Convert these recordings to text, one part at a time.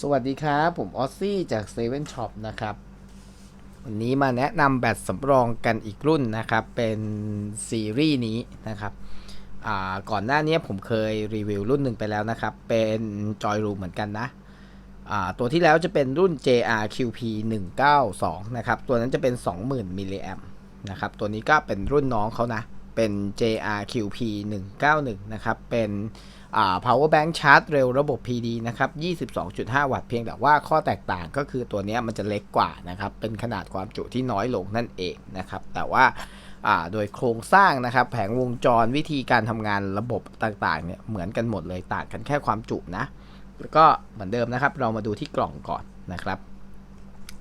สวัสดีครับ ผมออซซี่จากเซเว่นช็อปนะครับ วันนี้มาแนะนำแบตสำรองกันอีกรุ่นนะครับ เป็นซีรีส์นี้นะครับ ก่อนหน้านี้ผมเคยรีวิวรุ่นหนึ่งไปแล้วนะครับ เป็นจอยรูเหมือนกันนะ ตัวที่แล้วจะเป็นรุ่น JRQP 192นะครับ ตัวนั้นจะเป็น 20,000มิลลิแอมนะครับ ตัวนี้ก็เป็นรุ่นน้องเขานะ เป็น JRQP 191นะครับ เป็น power bank ชาร์จเร็วระบบ PD นะครับ 22.5 วัตต์เพียงแต่ว่าข้อแตกต่างก็คือตัวนี้มันจะเล็กกว่านะครับ เป็นขนาดความจุที่น้อยลงนั่นเองนะครับ แต่ว่าโดยโครงสร้างนะครับ แผงวงจรวิธีการทำงานระบบต่างๆเนี่ยเหมือนกันหมดเลยต่างกันแค่ความจุนะ แล้วก็เหมือนเดิมนะครับ เรามาดูที่กล่องก่อนนะครับ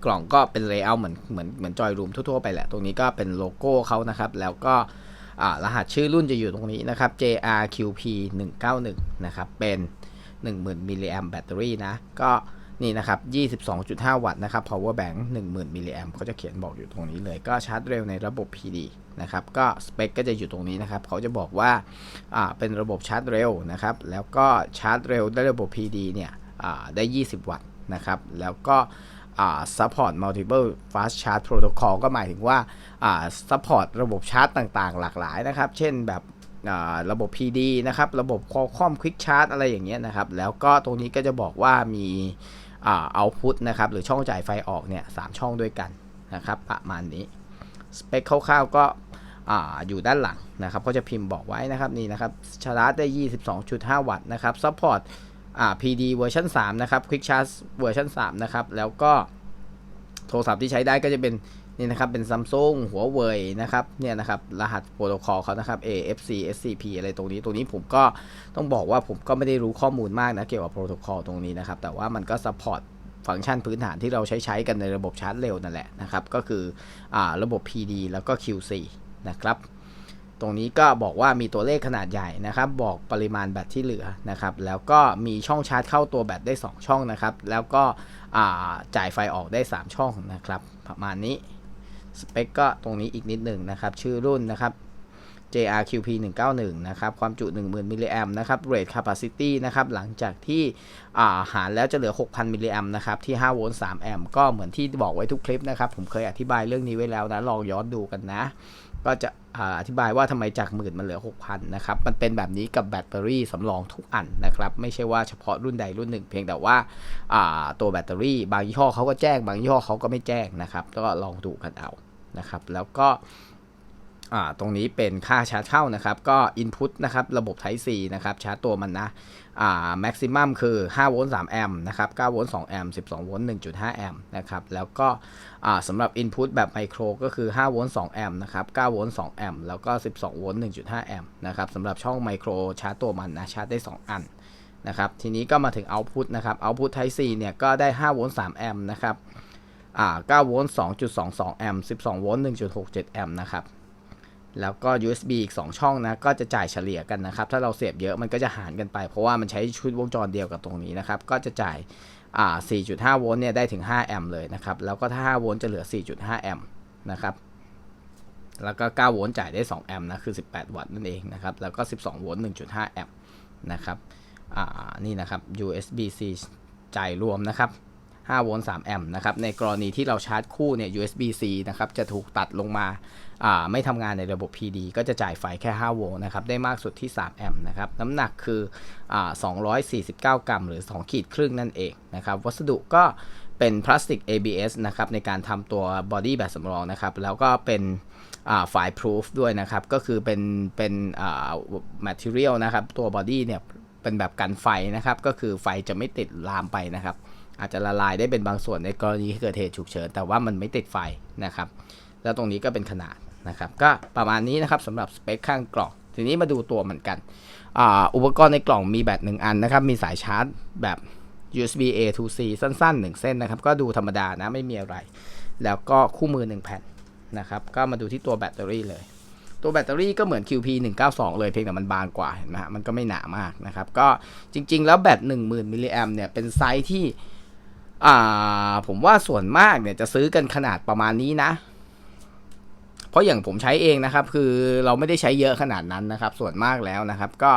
กล่องก็เป็นเลเยอร์เหมือนเหมือนเหมือนจอยรูมทั่วๆไปแหละ ตรงนี้ก็เป็นโลโก้เขานะครับ แล้วก็ รหัสชื่อรุ่นจะอยู่ตรงนี้นะครับ JRQP 191นะครับ เป็น 10,000 มิลลิแอมแบตเตอรี่นะ ก็นี่นะครับ 22.5 วัตต์นะครับ power bank 10,000 มิลลิแอมเขาจะเขียนบอกอยู่ตรงนี้เลย ก็ชาร์จเร็วในระบบ PD นะครับ ก็สเปคก็จะอยู่ตรงนี้นะครับ เขาจะบอกว่า เป็นระบบชาร์จเร็วนะครับ แล้วก็ชาร์จเร็วได้ระบบ PD เนี่ยได้ 20 วัตต์นะครับ แล้วก็ support multiple fast charge protocol ก็หมายถึงว่าอ่า support ระบบชาร์จต่างๆ หลากหลายนะครับ เช่นแบบอ่าระบบ PD นะครับ ระบบ Qualcomm Quick Charge อะไรอย่างเงี้ยนะครับ แล้วก็ตรงนี้ก็จะบอกว่ามีอ่า output นะครับ หรือช่องจ่ายไฟออกเนี่ยสามช่องด้วยกันนะครับ ประมาณนี้สเปคคร่าวๆก็อ่าอยู่ด้านหลังนะครับเขาจะพิมพ์บอกไว้นะครับนี่นะครับชาร์จได้ 22.5 วัตต์นะครับ support อ่า PD เวอร์ชัน3นะครับ Quick Charge เวอร์ชัน3นะครับ แล้วก็โทรศัพท์ที่ใช้ได้ก็จะเป็นนี่นะครับ เป็น Samsung หัวเว่ยนะครับ เนี่ยนะครับ รหัสโปรโตคอลเขานะครับ AFC SCP อะไรตรงนี้ ตรงนี้ผมก็ต้องบอกว่าผมก็ไม่ได้รู้ข้อมูลมากนะ เกี่ยวกับโปรโตคอลตรงนี้นะครับ แต่ว่ามันก็ support ฟังก์ชันพื้นฐานที่เราใช้ใช้กันในระบบชาร์จเร็วนั่นแหละนะครับ ก็คืออระบบ PD แล้วก็ QC นะครับ ตรงนี้ก็บอกว่ามีตัวเลขขนาดใหญ่นะครับ บอกปริมาณแบตที่เหลือนะครับ แล้วก็มีช่องชาร์จเข้าตัวแบตได้ 2 ช่องนะครับ แล้วก็จ่ายไฟออกได้ 3 ช่องนะครับ ประมาณนี้ สเปคก็ตรงนี้อีกนิดหนึ่งนะครับ ชื่อรุ่นนะครับ JRQP 191นะครับ ความจุ 10,000 มิลลิแอมนะครับ rate capacity นะครับ หลังจากที่อ่าหารแล้วจะเหลือ 6,000 มิลลิแอมนะครับ ที่ 5 โวลต์ 3 แอมป์ ก็เหมือนที่บอกไว้ทุกคลิปนะครับ ผมเคยอธิบายเรื่องนี้ไว้แล้วนะ ลองย้อนดูกันนะ ก็จะ อธิบายว่าทำไมจากหมื่นมันเหลือ 6,000 นะครับ มันเป็นแบบนี้กับแบตเตอรี่สำรองทุกอันนะครับ ไม่ใช่ว่าเฉพาะรุ่นใดรุ่นหนึ่ง เพียงแต่ว่าอ่าตัวแบตเตอรี่ บางยี่ห้อเขาก็แจ้ง บางยี่ห้อเขาก็ไม่แจ้งนะครับ ก็ลองดูกันเอานะครับ แล้วก็ อ่าตรงนี้เป็นค่าชาร์จเข้านะครับ ก็ Input นะครับระบบ Type C นะครับชาร์จตัวมันนะอ่า Maximum คือ5โวลต์3แอมป์นะครับ9โวลต์2แอมป์12โวลต์1.5แอมป์นะครับแล้วก็อ่าสำหรับ Input แบบไมโครก็คือ5โวลต์2แอมป์นะครับ9โวลต์2แอมป์แล้วก็ 12โวลต์1.5แอมป์นะครับสำหรับช่องไมโครชาร์จตัวมันนะชาร์จได้ 2 อันนะครับทีนี้ก็มาถึง Output นะครับ Output Type C เนี่ยก็ได้5โวลต์3แอมป์นะครับอ่า9โวลต์2.22แอมป์12โวลต์1.67แอมป์นะครับ แล้วก็ USB อีก 2 ช่องนะ ก็จะจ่ายเฉลี่ยกันนะครับ ถ้าเราเสียบเยอะมันก็จะหารกันไป เพราะว่ามันใช้ชุดวงจรเดียวกับตรงนี้นะครับ ก็จะจ่าย 4.5 โวลต์เนี่ยได้ถึง 5 แอมป์เลยนะครับ แล้วก็ถ้า 5 โวลต์จะเหลือ 4.5 แอมป์นะครับ แล้วก็ 9 โวลต์จ่ายได้ 2 แอมป์นะ คือ 18 วัตต์นั่นเองนะครับ แล้วก็ 12 โวลต์ 1.5 แอมป์นะครับ นี่นะครับ USB C จ่ายรวมนะครับ 5 โวลต์ 3 แอมป์นะครับ ในกรณีที่เราชาร์จคู่เนี่ย USB C นะครับ จะถูกตัดลงมาอ่าไม่ทำงานในระบบ PD ก็จะจ่ายไฟแค่ 5 โวลต์นะครับ ได้มากสุดที่ 3 แอมป์นะครับ น้ำหนักคืออ่า249 กรัม หรือ 2 ขีดครึ่งนั่นเองนะครับ วัสดุก็เป็นพลาสติก ABS นะครับ ในการทำตัวบอดี้แบบสำรองนะครับ แล้วก็เป็นอ่า fire proof ด้วยนะครับ ก็คือเป็นเป็นอ่า material นะครับ ตัวบอดี้เนี่ยเป็นแบบกันไฟนะครับ ก็คือไฟจะไม่ติดลามไปนะครับ อาจจะละลายได้เป็นบางส่วนในกรณีที่เกิดเหตุฉุกเฉินแต่ว่ามันไม่ติดไฟนะครับ แล้วตรงนี้ก็เป็นขนาดนะครับ ก็ประมาณนี้นะครับสำหรับสเปคข้างกล่อง ทีนี้มาดูตัวเหมือนกันออุปกรณ์ในกล่องมีแบตหนึ่งอันนะครับ มีสายชาร์จแบบ USB A to C สั้นๆ 1 เส้นนะครับ ก็ดูธรรมดานะไม่มีอะไร แล้วก็คู่มือ 1 แผ่นนะครับ ก็มาดูที่ตัวแบตเตอรี่เลย ตัวแบตเตอรี่ก็เหมือน QP 192เลยเพียงแต่มันบางกว่าเห็นไหมฮะมันก็ไม่หนามากนะครับ ก็จริง ๆ แล้วแบต10,000มิลลิแอมเนี่ยเป็นไซส์ที่ อ่าผมว่าส่วนมากเนี่ยจะซื้อกันขนาดประมาณนี้นะ เพราะอย่างผมใช้เองนะครับ คือเราไม่ได้ใช้เยอะขนาดนั้นนะครับ ส่วนมากแล้วนะครับ ก็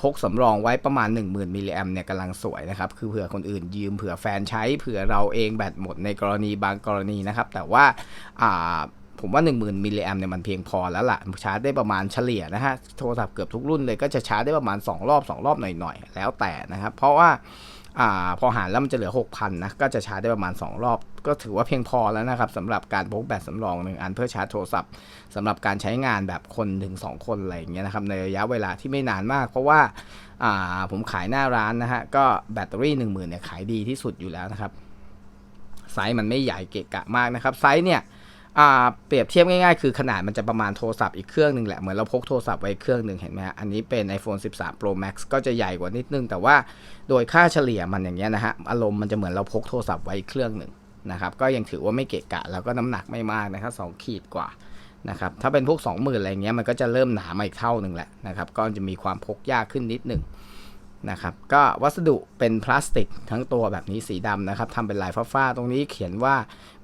พกสำรองไว้ประมาณ 10,000มิลลิแอมเนี่ยกำลังสวยนะครับ คือเผื่อคนอื่นยืมเผื่อแฟนใช้เผื่อเราเองแบตหมดในกรณีบางกรณีนะครับ แต่ว่าอ่าผมว่า 10,000มิลลิแอมเนี่ยมันเพียงพอแล้วล่ะชาร์จได้ประมาณเฉลี่ยนะฮะโทรศัพท์เกือบทุกรุ่นเลยก็จะชาร์จได้ประมาณ 2 รอบ 2 รอบหน่อยๆ แล้วแต่นะครับ เพราะว่า อ่าพอหารแล้วมันจะเหลือ 6,000นะก็จะชาร์จได้ประมาณ 2 รอบ ก็ถือว่าเพียงพอแล้วนะครับสำหรับการพกแบตสำรองหนึ่งอันเพื่อชาร์จโทรศัพท์สำหรับการใช้งานแบบคนถึง2คนอะไรอย่างเงี้ยนะครับในระยะเวลาที่ไม่นานมาก เพราะว่าอ่าผมขายหน้าร้านนะฮะก็แบตเตอรี่ 10,000เนี่ยขายดีที่สุดอยู่แล้วนะครับไซส์มันไม่ใหญ่เกะกะมากนะครับไซส์เนี่ย เปรียบเทียบง่ายๆ คือขนาดมันจะประมาณโทรศัพท์อีกเครื่องหนึ่งแหละ เหมือนเราพกโทรศัพท์ไว้เครื่องหนึ่งเห็นไหมฮะ อันนี้เป็น iPhone 13 Pro Max ก็จะใหญ่กว่านิดนึง แต่ว่าโดยค่าเฉลี่ยมันอย่างเงี้ยนะฮะ อารมณ์มันจะเหมือนเราพกโทรศัพท์ไว้เครื่องหนึ่งนะครับก็ยังถือว่าไม่เกะกะ แล้วก็น้ำหนักไม่มากนะครับสองขีดกว่านะครับถ้าเป็นพวก 20,000อะไรเงี้ยมันก็จะเริ่มหนามาอีกเท่าหนึ่งแหละนะครับก็จะมีความพกยากขึ้นนิดนึง นะครับก็วัสดุเป็นพลาสติกทั้งตัวแบบนี้สีดำนะครับทำเป็นลายฟ้าๆตรงนี้เขียนว่า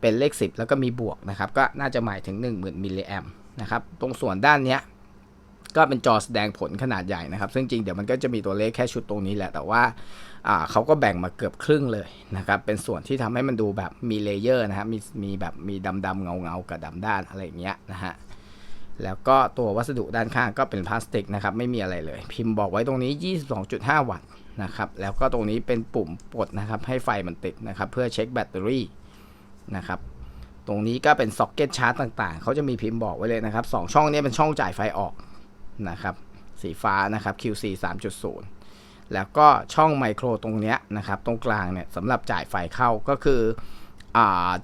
เป็นเลข 10 แล้วก็มีบวกนะครับก็น่าจะหมายถึง 10,000มิลลิแอมนะครับตรงส่วนด้านนี้ก็เป็นจอแสดงผลขนาดใหญ่นะครับ ซึ่งจริงเดี๋ยวมันก็จะมีตัวเลขแค่ชุดตรงนี้แหละ แต่ว่าเขาก็แบ่งมาเกือบครึ่งเลยนะครับ เป็นส่วนที่ทำให้มันดูแบบมีเลเยอร์นะครับมีมีแบบมีดำๆเงาๆกับดำด้านอะไรอย่างเงี้ยนะฮะ แล้วก็ตัววัสดุด้านข้างก็เป็นพลาสติกนะครับไม่มีอะไรเลย พิมพ์บอกไว้ตรงนี้ 22.5 วัตต์นะครับแล้วก็ตรงนี้เป็นปุ่มปลดนะครับให้ไฟมันติดนะครับเพื่อเช็คแบตเตอรี่นะครับตรงนี้ก็เป็นซ็อกเก็ตชาร์จต่างๆ เขาจะมีพิมพ์บอกไว้เลยนะครับ 2 ช่องนี้เป็นช่องจ่ายไฟออกนะครับสีฟ้านะครับ QC 3.0 แล้วก็ช่องไมโครตรงเนี้ยนะครับตรงกลางเนี่ยสำหรับจ่ายไฟเข้าก็คือ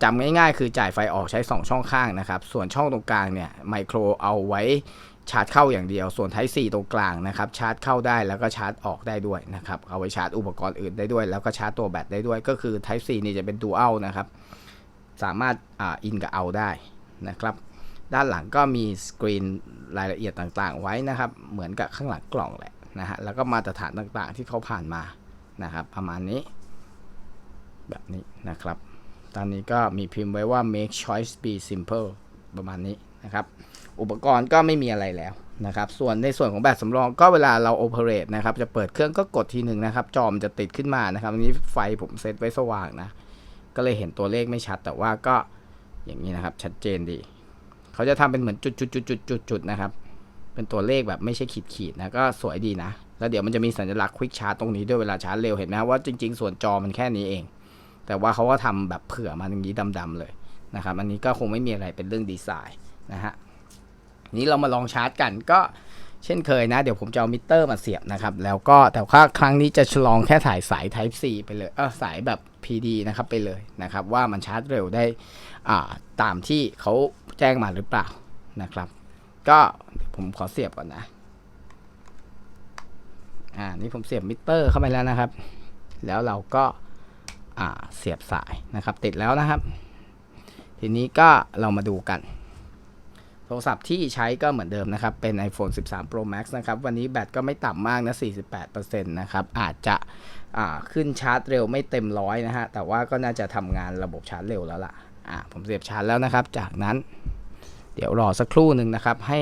จำง่ายๆ คือจ่ายไฟออกใช้ 2 ช่องข้างนะครับ ส่วนช่องตรงกลางเนี่ยไมโครเอาไว้ชาร์จเข้าอย่างเดียว ส่วน Type C ตรงกลางนะครับ ชาร์จเข้าได้แล้วก็ชาร์จออกได้ด้วยนะครับ เอาไว้ชาร์จอุปกรณ์อื่นได้ด้วย แล้วก็ชาร์จตัวแบตได้ด้วย ก็คือ Type C นี่จะเป็น Dual นะครับ สามารถอินกับเอาได้นะครับ ด้านหลังก็มีสกรีนรายละเอียดต่างๆ ไว้นะครับ เหมือนกับข้างหลังกล่องแหละนะฮะ แล้วก็มาตรฐานต่างๆ ที่เขาผ่านมานะครับ ประมาณนี้ แบบนี้นะครับ ตอนนี้ก็มีพิมพ์ไว้ว่า make choice be simple ประมาณนี้นะครับ อุปกรณ์ก็ไม่มีอะไรแล้วนะครับ ส่วนในส่วนของแบตสำรองก็เวลาเรา operate นะครับ จะเปิดเครื่องก็กดทีหนึ่งนะครับ จอมนจะติดขึ้นมานะครับอันนี้ไฟผมเซตไว้สว่างนะ ก็เลยเห็นตัวเลขไม่ชัด แต่ว่าก็อย่างนี้นะครับ ชัดเจนดี เขาจะทำเป็นเหมือนจุดจุดจุดจุดจุดจุดนะครับ เป็นตัวเลขแบบไม่ใช่ขีดขีดๆนะ ก็สวยดีนะ แล้วเดี๋ยวมันจะมีสัญลักษณ์ quick charge ตรงนี้ด้วยเวลาชาร์จเร็วเห็นไหมว่าจริง ๆ ส่วนจอมันแค่นี้เอง แต่ว่าเขาก็ทำแบบเผื่อมาอย่างนี้ดำๆเลยนะครับอันนี้ก็คงไม่มีอะไรเป็นเรื่องดีไซน์นะฮะนี้เรามาลองชาร์จกันก็เช่นเคยนะ เดี๋ยวผมจะเอามิเตอร์มาเสียบนะครับ แล้วก็แต่ว่าครั้งนี้จะฉลองแค่ถ่ายสาย Type C ไปเลยเออสายแบบ PD นะครับไปเลยนะครับ ว่ามันชาร์จเร็วได้อ่าตามที่เขาแจ้งมาหรือเปล่านะครับ ก็ผมขอเสียบก่อนนะอ่านี่ผมเสียบมิเตอร์เข้าไปแล้วนะครับ แล้วเราก็ เสียบสายนะครับติดแล้วนะครับ ทีนี้ก็เรามาดูกัน โทรศัพท์ที่ใช้ก็เหมือนเดิมนะครับ เป็น iPhone 13 Pro Max นะครับ วันนี้แบตก็ไม่ต่ำมากนะ 48%นะครับ อาจจะขึ้นชาร์จเร็วไม่เต็มร้อยนะฮะ แต่ว่าก็น่าจะทำงานระบบชาร์จเร็วแล้วล่ะอ่าผมเสียบชาร์จแล้วนะครับ จากนั้นเดี๋ยวรอสักครู่หนึ่งนะครับ ให้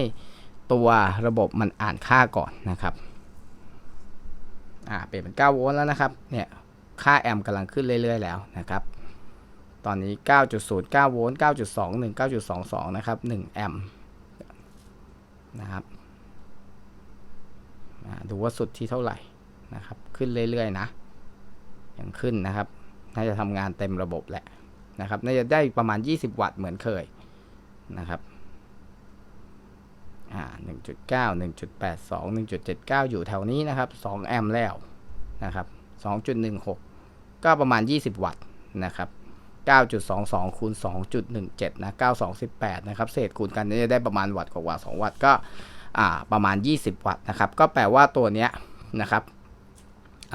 ตัวระบบมันอ่านค่าก่อนนะครับ อ่าเปลี่ยนเป็น 9 โวลต์แล้วนะครับ เนี่ย ค่าแอมป์กำลังขึ้นเรื่อยๆแล้วนะครับ ตอนนี้ 9.09 โวลต์ 9.21 9.22 นะครับ 1 แอมป์นะครับดูว่าสุดที่เท่าไหร่นะครับ ขึ้นเรื่อยๆนะ ยังขึ้นนะครับ น่าจะทำงานเต็มระบบแหละนะครับ น่าจะได้ประมาณ 20 วัตต์เหมือนเคยนะครับอ่า1.9 1.82 1.79 อยู่แถวนี้นะครับ 2 แอมป์แล้วนะครับ 2.16 ก็ประมาณ 20 วัตต์นะครับ 9.22คูณ2.17 นะ 9218 นะครับ เศษคูณกันจะได้ประมาณวัตต์กว่า 2 วัตต์ก็ประมาณ 20 วัตต์นะครับ ก็แปลว่าตัวเนี้ยนะครับ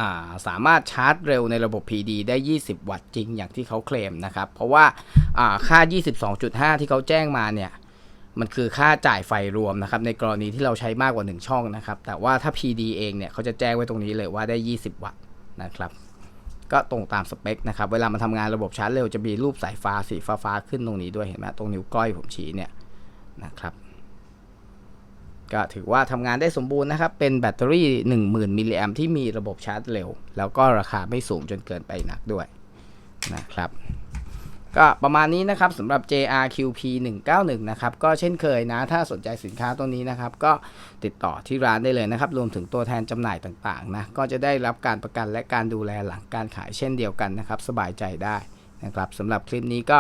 าสามารถชาร์จเร็วในระบบ PD ได้ 20 วัตต์จริงอย่างที่เขาเคลมนะครับ เพราะว่าอ่าค่า 22.5 ที่เขาแจ้งมาเนี่ย มันคือค่าจ่ายไฟรวมนะครับ ในกรณีที่เราใช้มากกว่า 1 ช่องนะครับ แต่ว่าถ้า PD เองเนี่ยเขาจะแจ้งไว้ตรงนี้เลยว่าได้ 20 วัตต์ นะครับ ก็ตรงตามสเปคนะครับ เวลามันทำงานระบบชาร์จเร็วจะมีรูปสายฟ้าสีฟ้าๆขึ้นตรงนี้ด้วยเห็นไหมตรงนิ้วก้อยผมชี้เนี่ยนะครับ ก็ถือว่าทำงานได้สมบูรณ์นะครับ เป็นแบตเตอรี่ 10,000มิลลิแอมที่มีระบบชาร์จเร็ว แล้วก็ราคาไม่สูงจนเกินไปหนักด้วยนะครับ ก็ประมาณนี้นะครับสำหรับ JRQP 191นะครับก็เช่นเคยนะ ถ้าสนใจสินค้าตัวนี้นะครับ ก็ติดต่อที่ร้านได้เลยนะครับ รวมถึงตัวแทนจำหน่ายต่างๆนะก็จะได้รับการประกันและการดูแลหลังการขายเช่นเดียวกันนะครับ สบายใจได้นะครับสำหรับคลิปนี้ก็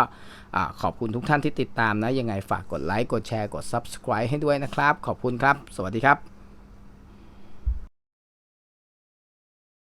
ขอบคุณทุกท่านที่ติดตามนะ ยังไงฝากกดไลค์ กดแชร์ กด Subscribe ให้ด้วยนะครับ ขอบคุณครับ สวัสดีครับ